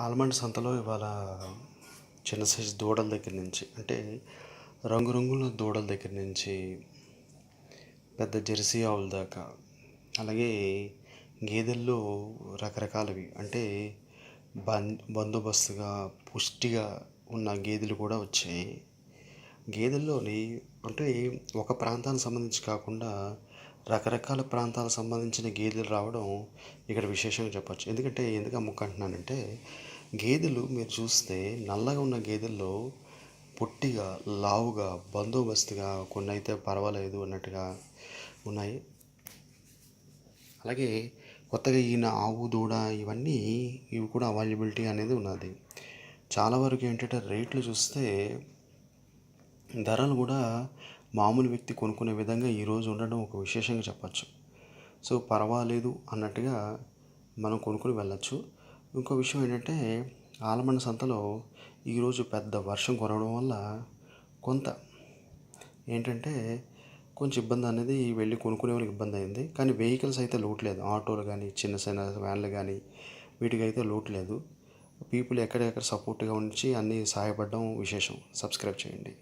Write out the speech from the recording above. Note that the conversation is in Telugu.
ఆల్మండ్ సంతలో ఇవాళ చిన్న సైజు దూడల దగ్గర నుంచి అంటే రంగురంగుల దూడల దగ్గర నుంచి పెద్ద జెర్సీ ఆవుల దాకా అలాగే గేదెల్లో రకరకాలవి అంటే బం బందోబస్తుగా పుష్టిగా ఉన్న గేదెలు కూడా వచ్చాయి. గేదెల్లోని అంటే ఒక ప్రాంతానికి సంబంధించి కాకుండా రకరకాల ప్రాంతాలకు సంబంధించిన గేదెలు రావడం ఇక్కడ విశేషంగా చెప్పచ్చు. ఎందుకంటే ఎందుకు అమ్ముకుంటున్నానంటే గేదెలు మీరు చూస్తే నల్లగా ఉన్న గేదెల్లో పొట్టిగా లావుగా బందోబస్తుగా కొన్ని అయితే పర్వాలేదు అన్నట్టుగా ఉన్నాయి. అలాగే కొత్తగా ఈయన ఆవు దూడ ఇవన్నీ ఇవి కూడా అవైలబిలిటీ అనేది ఉన్నది. చాలా వరకు ఏంటంటే రేట్లు చూస్తే ధరలు కూడా మామూలు వ్యక్తి కొనుక్కునే విధంగా ఈరోజు ఉండడం ఒక విశేషంగా చెప్పచ్చు. సో పర్వాలేదు అన్నట్టుగా మనం కొనుక్కుని వెళ్ళచ్చు. ఇంకో విషయం ఏంటంటే ఆలమండ సంతలో ఈరోజు పెద్ద వర్షం కురవడం వల్ల కొంత ఏంటంటే కొంచెం ఇబ్బంది అనేది వెళ్ళి కొనుక్కునే వాళ్ళకి ఇబ్బంది అయింది. కానీ వెహికల్స్ అయితే లోటు లేదు. ఆటోలు కానీ చిన్న చిన్న వ్యాన్లు కానీ వీటికి అయితే లోటు లేదు. పీపుల్ ఎక్కడెక్కడ సపోర్ట్గా ఉంచి అన్నీ సహాయపడడం విశేషం. సబ్స్క్రైబ్ చేయండి.